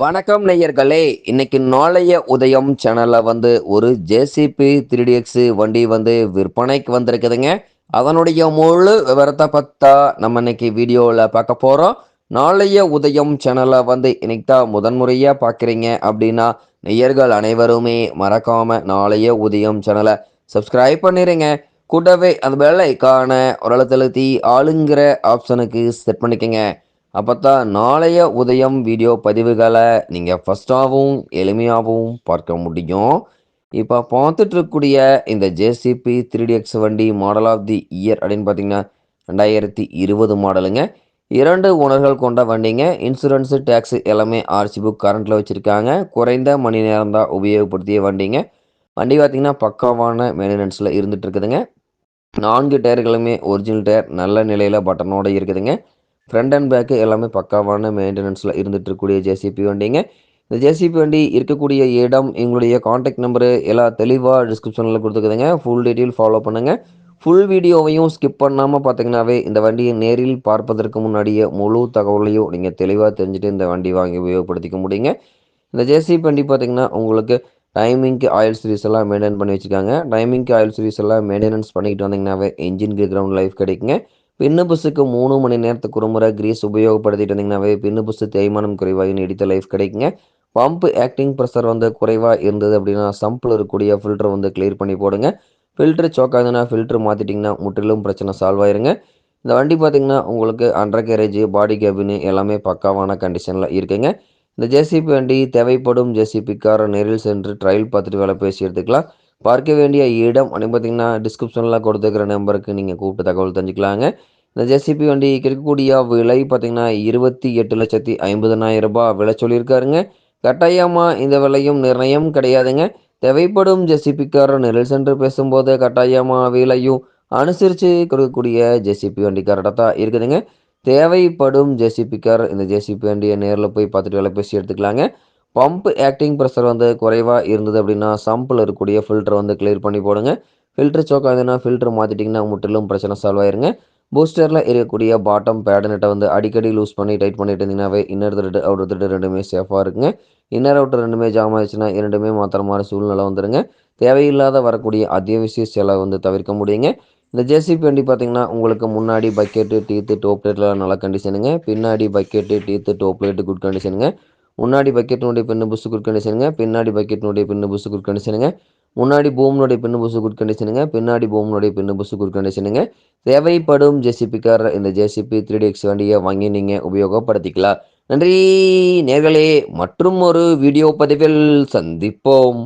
வணக்கம் நேயர்களே. இன்னைக்கு நாளைய உதயம் சேனலில் வந்து ஒரு ஜேசிபி த்ரீ எக்ஸ் வண்டி வந்து விற்பனைக்கு வந்திருக்குதுங்க. அதனுடைய முழு விவரத்தை பார்த்தா நம்ம இன்னைக்கு வீடியோவில் பார்க்க போகிறோம் நாளைய உதயம் சேனலை வந்து இன்னைக்கு தான் முதன்முறையாக பார்க்குறீங்க அப்படின்னா நேயர்கள் அனைவருமே மறக்காமல் நாளைய உதயம் சேனலை சப்ஸ்கிரைப் பண்ணிடுங்க கூடவே அந்த பெல் ஐக்கான ஒரு அழுத்தி ஆளுங்கிற ஆப்ஷனுக்கு செட் பண்ணிக்கோங்க. அப்போ தான் நாளைய உதயம் வீடியோ பதிவுகளை நீங்கள் ஃபஸ்ட்டாகவும் எளிமையாகவும் பார்க்க முடியும். இப்போ பார்த்துட்டு இருக்கக்கூடிய இந்த ஜேசிபி த்ரீ எக்ஸ் வண்டி மாடல் ஆஃப் தி இயர் அப்படின்னு பார்த்தீங்கன்னா ரெண்டாயிரத்தி இருபது மாடலுங்க. இரண்டு ஓனர்கள் கொண்ட வண்டிங்க. இன்சூரன்ஸு டேக்ஸு எல்லாமே ஆர்சி புக் கரண்ட்டில் வச்சுருக்காங்க. குறைந்த மணி நேரம் தான் உபயோகப்படுத்திய வண்டிங்க. வண்டி பார்த்திங்கன்னா பக்காவான மெயின்டெனன்ஸில் இருந்துகிட்டு இருக்குதுங்க நான்கு டயர்களுமே ஒரிஜினல் டயர் நல்ல நிலையில் பட்டனோடு இருக்குதுங்க. ஃப்ரண்ட் அண்ட் பேக்கு எல்லாமே பக்காவான மெயின்டெனன்ஸில் இருந்துட்டு இருக்கக்கூடிய ஜேசிபி வண்டிங்க. இந்த ஜேசிபி வண்டி இருக்கக்கூடிய இடம் எங்களுடைய காண்டாக்ட் நம்பரு எல்லாம் தெளிவாக டிஸ்கிரிப்ஷனில் கொடுத்துக்குதுங்க. ஃபுல் டீட்டெயில் ஃபாலோ பண்ணுங்கள் ஃபுல் வீடியோவையும் ஸ்கிப் பண்ணாமல் பார்த்தீங்கன்னாவே இந்த வண்டியை நேரில் பார்ப்பதற்கு முன்னாடியே முழு தகவலையும் நீங்கள் தெளிவாக தெரிஞ்சுட்டு இந்த வண்டி வாங்கி உபயோகப்படுத்திக்க முடியுங்க. இந்த ஜேசிபி வண்டி பார்த்தீங்கன்னா உங்களுக்கு டைமிங்க்கு ஆயில் சீரிஸ் எல்லாம் மெயின்டைன் பண்ணி வச்சுருக்காங்க. டைமிங்க்கு ஆயில் சீரிஸ் எல்லாம் மெயின்டெனன்ஸ் பண்ணிக்கிட்டு வந்தீங்கன்னாவே இன்ஜின் கிரவுண்ட் லைஃப் கிடைக்குங்க. பின்னு புஸ்ஸுக்கு மூணு மணி நேரத்துக்கு ஒரு முறை கிரீஸ் உபயோகப்படுத்திட்டு இருந்தீங்கன்னாவே பின்னு புஸ்ஸு தேய்மானம் குறைவாக நீடித்த லைஃப் கிடைக்குங்க. பம்ப் ஆக்டிங் ப்ரெஷர் வந்து குறைவாக இருந்தது அப்படின்னா சம்பில் இருக்கக்கூடிய ஃபில்டர் வந்து கிளியர் பண்ணி போடுங்க. ஃபில்ட்ரு சோக்காதுன்னா ஃபில்ட்ரு மாற்றிட்டிங்கன்னா முற்றிலும் பிரச்சனை சால்வ் ஆயிருங்க. இந்த வண்டி பார்த்திங்கன்னா உங்களுக்கு அண்டர் கேரேஜ் பாடி கேபின் எல்லாமே பக்காவான கண்டிஷனில் இருக்குங்க. இந்த ஜேசிபி வண்டி தேவைப்படும் ஜேசிபி காரை நேரில் சென்று ட்ரையல் பார்த்துட்டு வேலை பேசி எடுத்துக்கலாம் பார்க்க வேண்டிய இடம் அப்படின்னு பார்த்தீங்கன்னா டிஸ்கிரிப்ஷனில் கொடுத்துருக்கிற நம்பருக்கு நீங்கள் கூப்பிட்டு தகவல் தெரிஞ்சுக்கலாங்க. இந்த ஜேசிபி வண்டி கிடைக்கக்கூடிய விலை பார்த்தீங்கன்னா இருபத்தி எட்டு லட்சத்தி ஐம்பதனாயிரம் ரூபாய் விலை சொல்லியிருக்காருங்க. கட்டாயமாக இந்த விலையும் நிர்ணயம் கிடையாதுங்க. தேவைப்படும் ஜெசிபிக்காரர் நெல் சென்று பேசும்போது கட்டாயமாக விலையும் அனுசரித்து கொடுக்கக்கூடிய ஜெசிபி வண்டி தான் இருக்குதுங்க. தேவைப்படும் ஜேசிபிக்கார் இந்த ஜேசிபி வண்டியை நேரில் போய் பார்த்துட்டு விலை பேசி எடுத்துக்கலாங்க. பம்ப் ஆக்டிங் ப்ரெஷர் வந்து குறைவாக இருந்தது அப்படின்னா சம்பில் இருக்கக்கூடிய ஃபில்டர் வந்து கிளியர் பண்ணி போடுங்க. ஃபில்டர் சோக் ஆகுதுன்னா ஃபில்டர் மாற்றிட்டிங்கன்னா முற்றிலும் பிரச்சனை சால்வ் ஆயிருங்க. பூஸ்டரில் இருக்கக்கூடிய பாட்டம் பேடனட்டை வந்து அடிக்கடி லூஸ் பண்ணி டைட் பண்ணிட்டு இருந்தீங்கன்னாவே இன்னர் த்ரெட் அவுட்டர் திருட்டு ரெண்டுமே சேஃபாக இருக்குங்க. இன்னர் அவுட்டர் ரெண்டுமே ஜாம் ஆயிடுச்சுன்னா இரண்டுமே மாத்திர மாதிரி சூழ்நிலை வந்துடுங்க தேவையில்லாத வரக்கூடிய அத்தியாவசிய செலவு வந்து தவிர்க்க முடியுங்க. இந்த ஜேசிபி வண்டி பார்த்தீங்கன்னா உங்களுக்கு முன்னாடி பக்கெட்டு டீத்து டோப்லேட்லாம் நல்லா நல்ல கண்டிஷனுங்க பின்னாடி பக்கெட்டு டீத்து டோப்லேட்டு குட் கண்டிஷனுங்க முன்னாடி பக்கெட்டினுடைய பின்னு புஸ் குட் கண்டிஷனுங்க பின்னாடி பக்கெட்டினுடைய பின்னு புஸ் குட் கண்டிஷனுங்க முன்னாடி பூமினுடைய பின்னு புஸ் குட் கண்டிஷனுங்க பின்னாடி பூமினுடைய பின்னு புஸ் குட் கண்டிஷனுங்க தேவைப்படும் ஜேசிபிக்கார் இந்த ஜேசிபி த்ரீ டி எக்ஸ் வண்டியை வாங்கி நீங்கள் உபயோகப்படுத்திக்கலாம். நன்றி நேர்களே. மற்றும் ஒரு வீடியோ பதிவில் சந்திப்போம்.